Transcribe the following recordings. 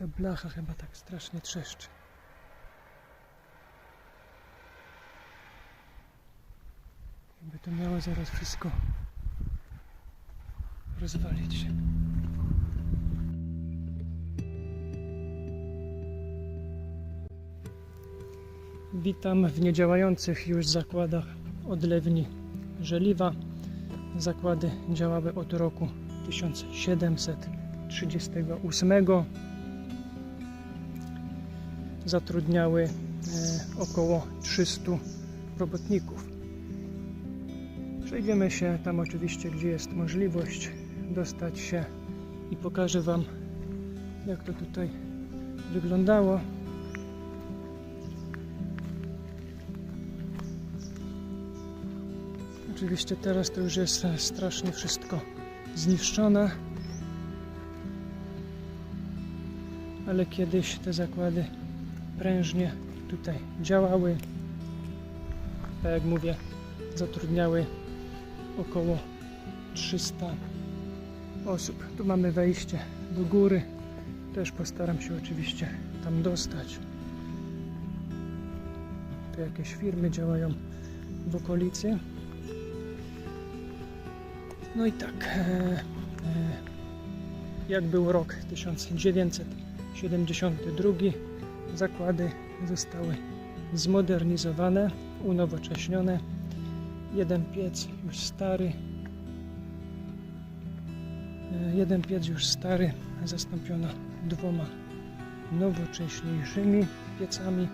Ta blacha chyba tak strasznie trzeszczy. Jakby to miało zaraz wszystko rozwalić się. Witam w niedziałających już zakładach odlewni żeliwa. Zakłady działały od roku 1738. Zatrudniały e, około 300 robotników. Przejdziemy się tam oczywiście, gdzie jest możliwość dostać się i pokażę Wam, jak to tutaj wyglądało. Oczywiście teraz to już jest strasznie wszystko zniszczone. Ale kiedyś te zakłady prężnie tutaj działały. Tak jak mówię, zatrudniały około 300 osób. Tu mamy wejście do góry. Też postaram się oczywiście tam dostać. Tu jakieś firmy działają w okolicy. No i tak, e, e, jak był rok 1972, zakłady zostały zmodernizowane, unowocześnione. Jeden piec już stary, e, jeden piec już stary zastąpiono dwoma nowocześniejszymi piecami.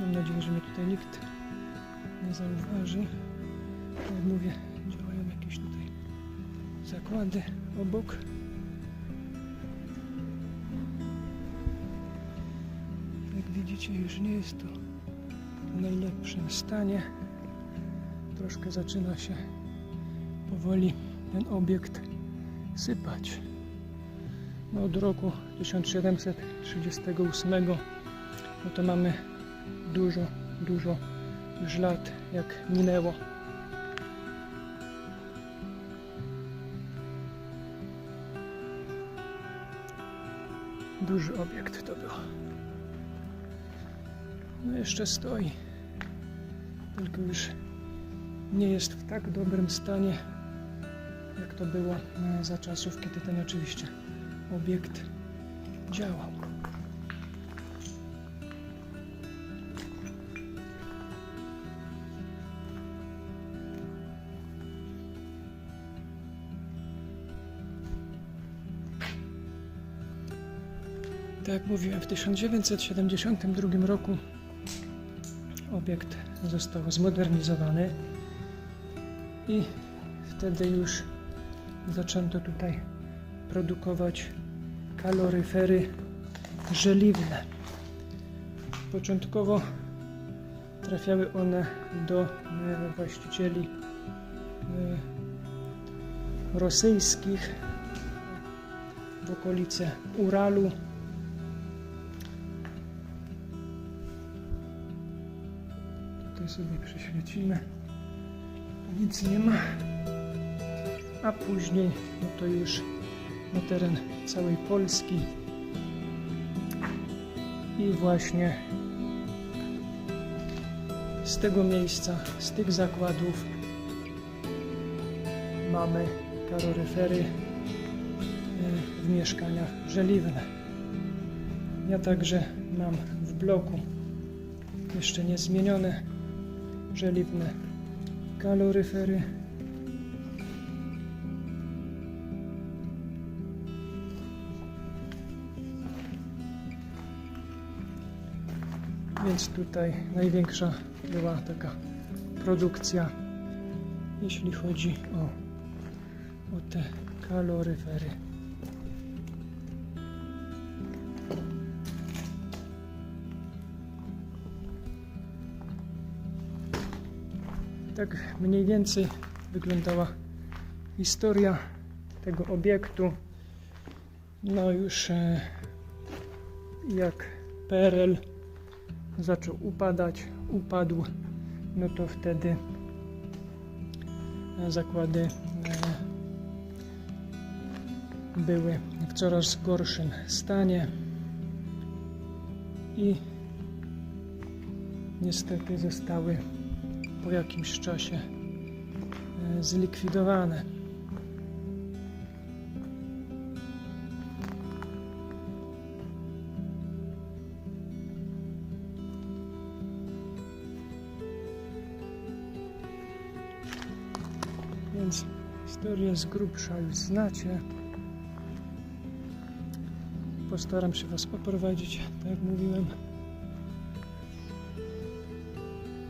Mam nadzieję, że mnie tutaj nikt nie zauważy. Jak mówię, działają jakieś tutaj zakłady obok. Widzicie, już nie jest to w najlepszym stanie. Troszkę zaczyna się powoli ten obiekt sypać. No od roku 1738 no to mamy dużo, dużo już lat jak minęło. Duży obiekt to był. No jeszcze stoi. Tylko już nie jest w tak dobrym stanie, jak to było e, za czasów, kiedy ten oczywiście obiekt działał. Tak jak mówiłem, w 1972 roku obiekt został zmodernizowany i wtedy już zaczęto tutaj produkować kaloryfery żeliwne. Początkowo trafiały one do e, właścicieli e, rosyjskich w okolice Uralu. Sobie przeświecimy. Nic nie ma. A później no to już na teren całej Polski. I właśnie z tego miejsca, z tych zakładów mamy kaloryfery e, w mieszkaniach żeliwne. Ja także mam w bloku jeszcze niezmienione żeliwne kaloryfery. Więc tutaj największa była taka produkcja, jeśli chodzi o, o te kaloryfery. Tak mniej więcej wyglądała historia tego obiektu. No już e, jak PRL zaczął upadać, upadł, no to wtedy e, zakłady e, były w coraz gorszym stanie i niestety zostały po jakimś czasie e, zlikwidowane. Więc historię z grubsza już znacie. Postaram się Was poprowadzić, tak jak mówiłem.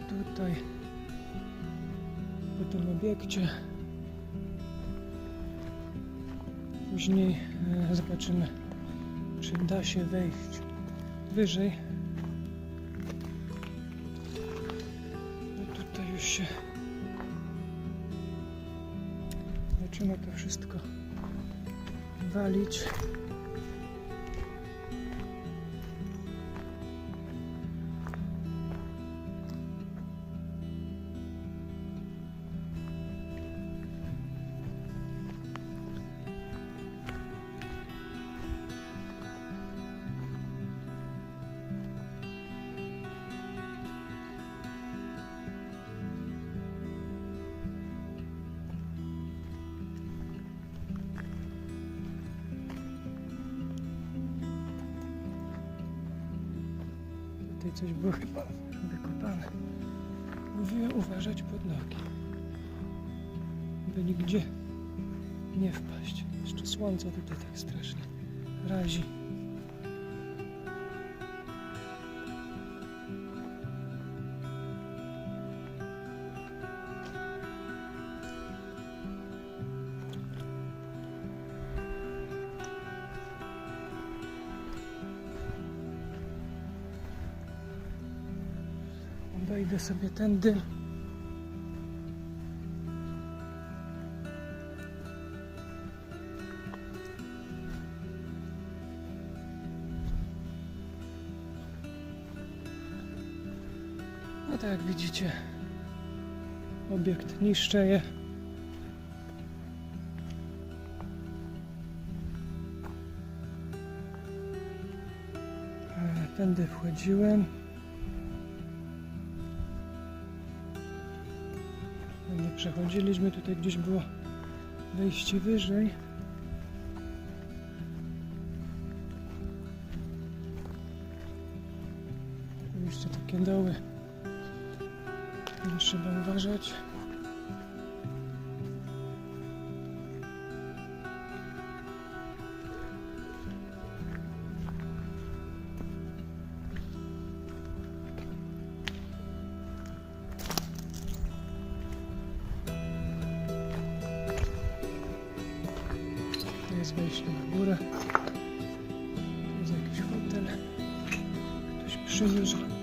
Tutaj tym obiekcie. Później e, zobaczymy, czy da się wejść wyżej. No tutaj już się zaczyna to wszystko walić. Coś było chyba wykopane. Mówiłem uważać pod nogi. By nigdzie nie wpaść. Jeszcze słońce tutaj tak strasznie razi. Sobie tędy. No tak jak widzicie, obiekt niszczeje. E, Tędy wchodziłem. Przechodziliśmy, tutaj gdzieś było wejście wyżej. Oczywiście takie doły. Trzeba uważać. Jest wejście na górę. Tu jest jakiś hotel. Ktoś przywiózł.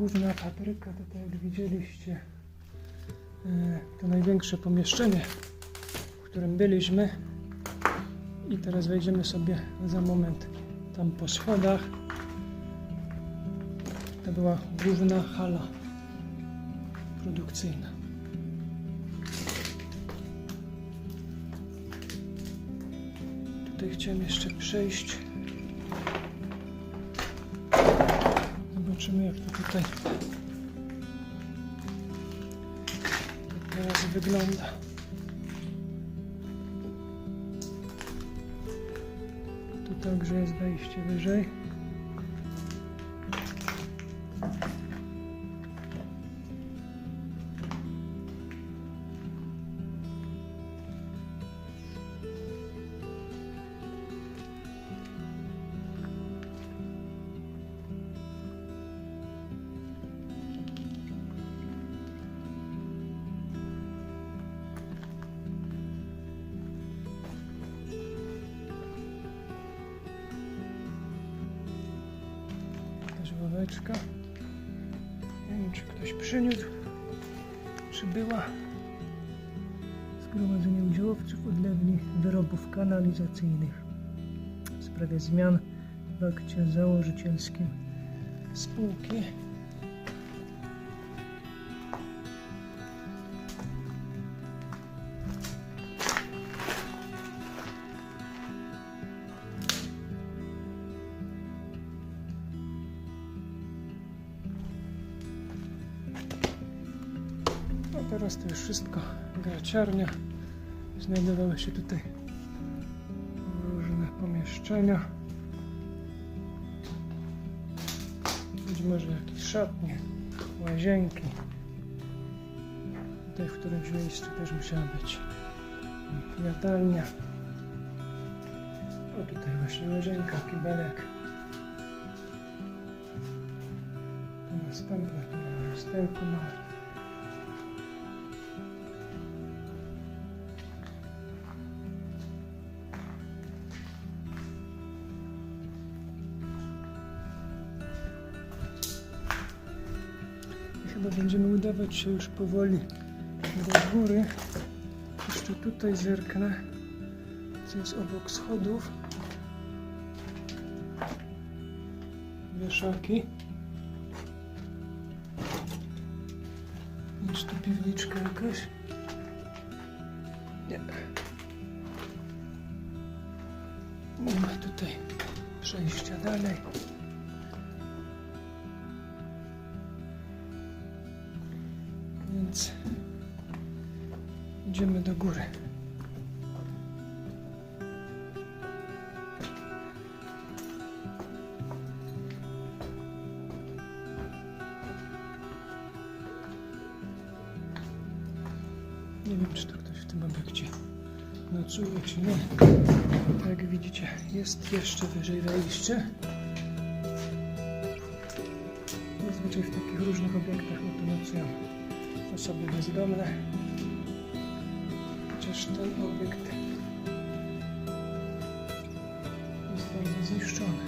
Główna fabryka, to tak jak widzieliście, e, to największe pomieszczenie, w którym byliśmy. I teraz wejdziemy sobie za moment tam po schodach. To była główna hala produkcyjna. Tutaj chciałem jeszcze przejść. Zobaczymy jak to tutaj teraz wygląda. Tu także jest wejście wyżej. Ławeczka. Nie wiem, czy ktoś przyniósł, czy była. Zgromadzenie udziałowców odlewni wyrobów kanalizacyjnych w sprawie zmian w akcie założycielskim spółki. Graciarnia. Znajdowały się tutaj różne pomieszczenia. Być może jakieś szatnie, łazienki. Tutaj w którymś miejscu też musiała być jadalnia. O tutaj właśnie łazienka, kibelek. Tu następne, udawać się już powoli do góry. Jeszcze tutaj zerknę, co jest obok schodów. Wieszaki. Jest tu piwniczka jakaś? Nie. Nie ma tutaj przejścia dalej. Góry. Nie wiem, czy to ktoś w tym obiekcie nocuje, czy nie. Tak jak widzicie, jest jeszcze wyżej wejście. Zazwyczaj w takich różnych obiektach no to nocują osoby bezdomne. Chociaż ten obiekt jest bardzo zniszczony.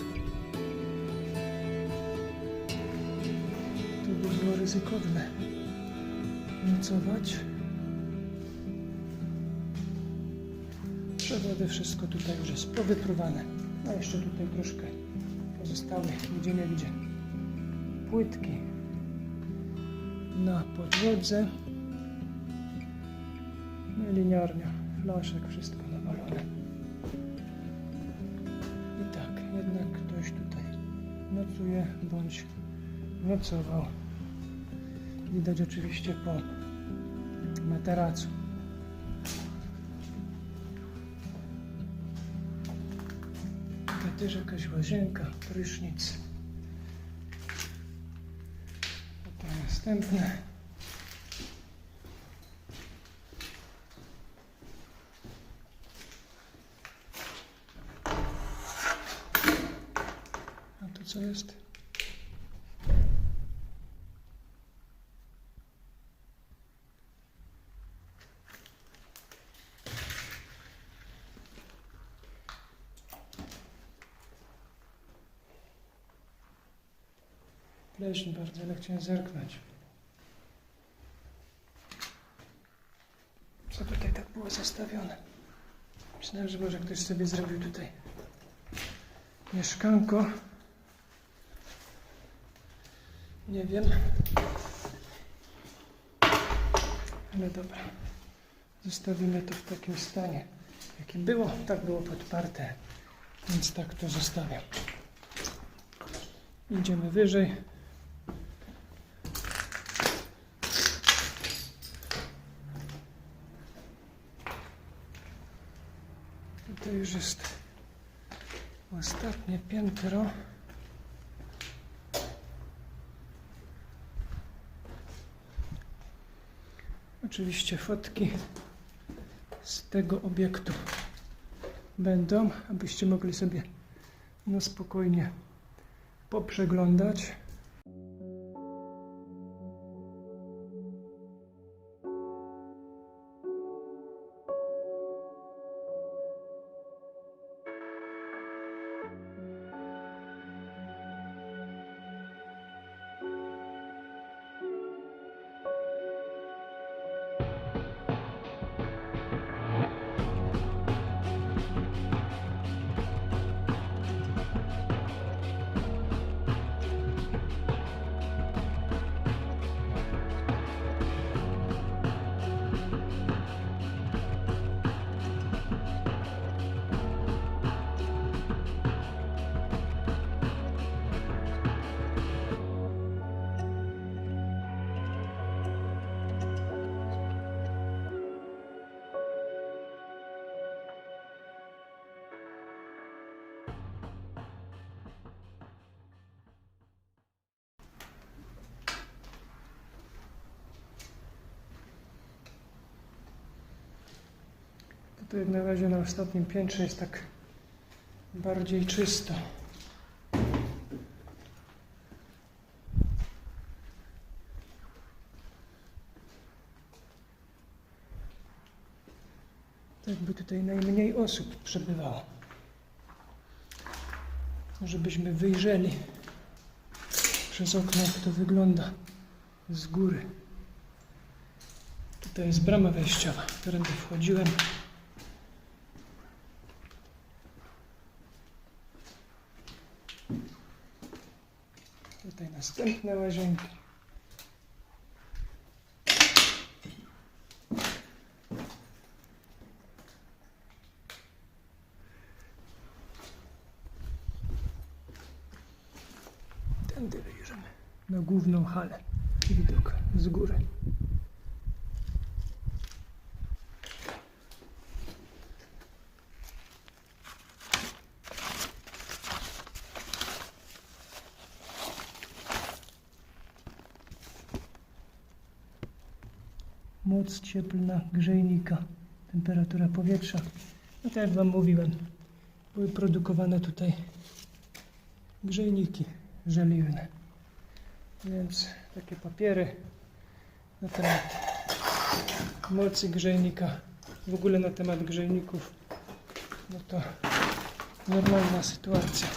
To by było ryzykowne nocować. Przewody, wszystko tutaj już jest powypruwane. A jeszcze tutaj troszkę pozostały gdzie nie gdzie płytki na podłodze. I liniarnia, flaszek, wszystko nawalone. I tak, jednak ktoś tutaj nocuje bądź nocował. Widać oczywiście po materacu. Tutaj też jakaś łazienka, prysznic. Tutaj następne. A tu co jest? Pleśń bardzo, ale chciałem zerknąć. Co tutaj tak było zastawione? Myślałem, że może ktoś sobie zrobił tutaj mieszkanko. Nie wiem. Ale dobra. Zostawimy to w takim stanie, jakim było. Tak było podparte. Więc tak to zostawiam. Idziemy wyżej. To już jest ostatnie piętro. Oczywiście fotki z tego obiektu będą, abyście mogli sobie no spokojnie poprzeglądać. Tu jak na razie na ostatnim piętrze jest tak bardziej czysto. Tak by tutaj najmniej osób przebywało. Żebyśmy wyjrzeli przez okno, jak to wygląda z góry. Tutaj jest brama wejściowa, którędy wchodziłem. Tutaj następne łazienki. Tędy wyjrzymy na główną halę. Widok z góry. Cieplna grzejnika, temperatura powietrza. No tak jak Wam mówiłem, były produkowane tutaj grzejniki żeliwne. Więc takie papiery na temat mocy grzejnika, w ogóle na temat grzejników, no to normalna sytuacja.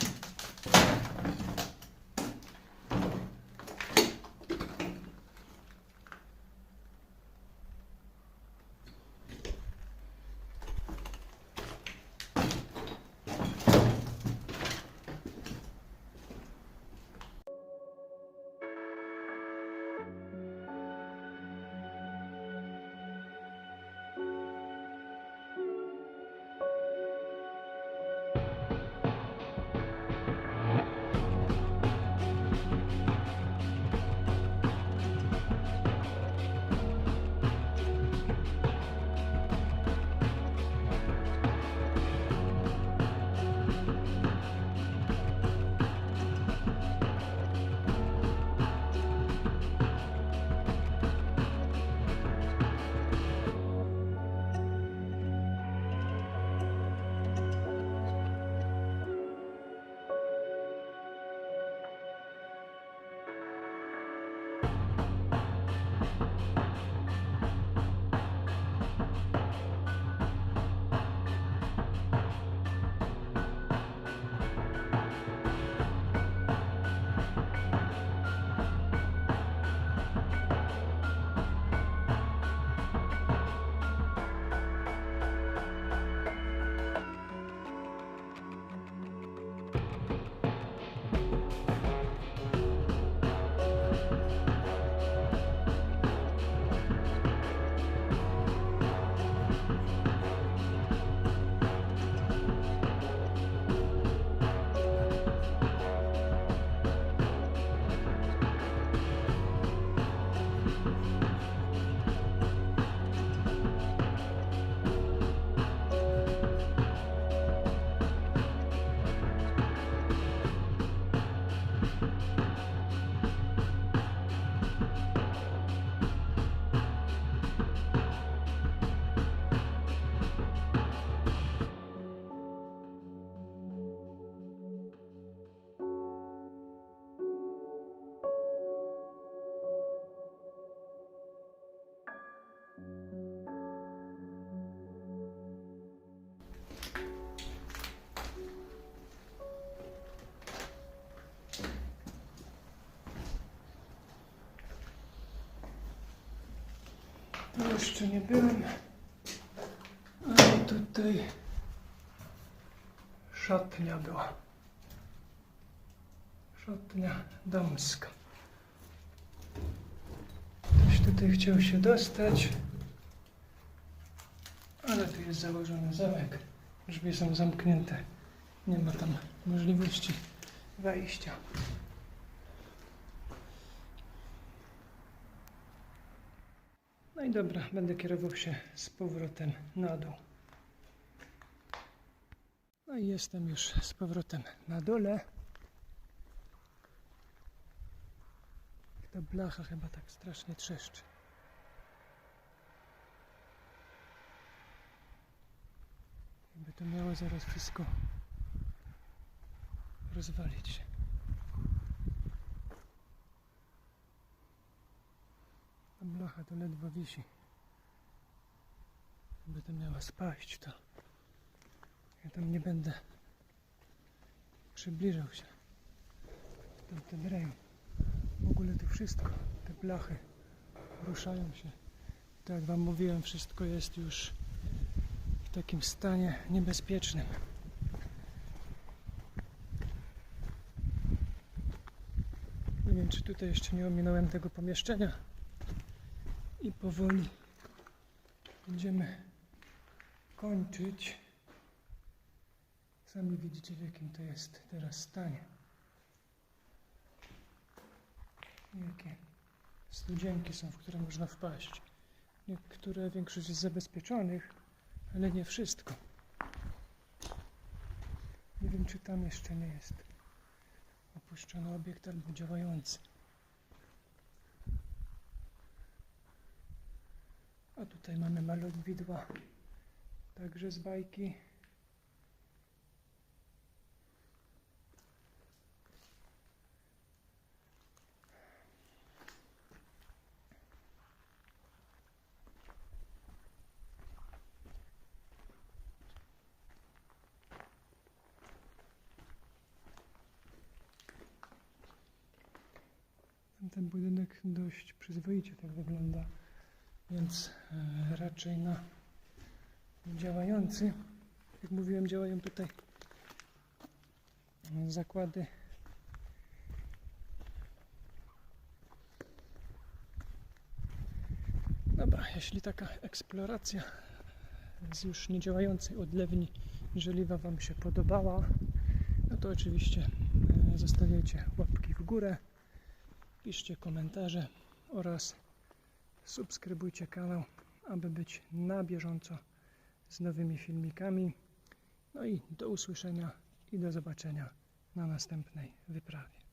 Tu jeszcze nie byłem. Ale tutaj szatnia była. Szatnia damska. Ktoś tutaj chciał się dostać. Ale tu jest założony zamek. Drzwi są zamknięte. Nie ma tam możliwości wejścia. No i dobra, będę kierował się z powrotem na dół. No i jestem już z powrotem na dole. Ta blacha chyba tak strasznie trzeszczy. to miało zaraz wszystko rozwalić się. Ta blacha to ledwo wisi. By to miała spaść, to ja tam nie będę przybliżał się tamten rejon. W ogóle to wszystko, te blachy ruszają się. Tak jak Wam mówiłem, wszystko jest już w takim stanie niebezpiecznym. Nie wiem, czy tutaj jeszcze nie ominąłem tego pomieszczenia i powoli będziemy kończyć. Sami widzicie, w jakim to jest teraz stanie. Jakie studzienki są, w które można wpaść. Niektóre, większość jest zabezpieczonych, ale nie wszystko. Nie wiem, czy tam jeszcze nie jest opuszczony obiekt albo działający. Tutaj mamy malowidła, także z bajki. Ten budynek dość przyzwoicie tak wygląda, więc e, raczej na działający. Jak mówiłem, działają tutaj zakłady. Dobra, jeśli taka eksploracja z już niedziałającej odlewni żeliwa Wam się podobała, no to oczywiście e, zostawiajcie łapki w górę piszcie komentarze oraz subskrybujcie kanał, aby być na bieżąco z nowymi filmikami. No i do usłyszenia i do zobaczenia na następnej wyprawie.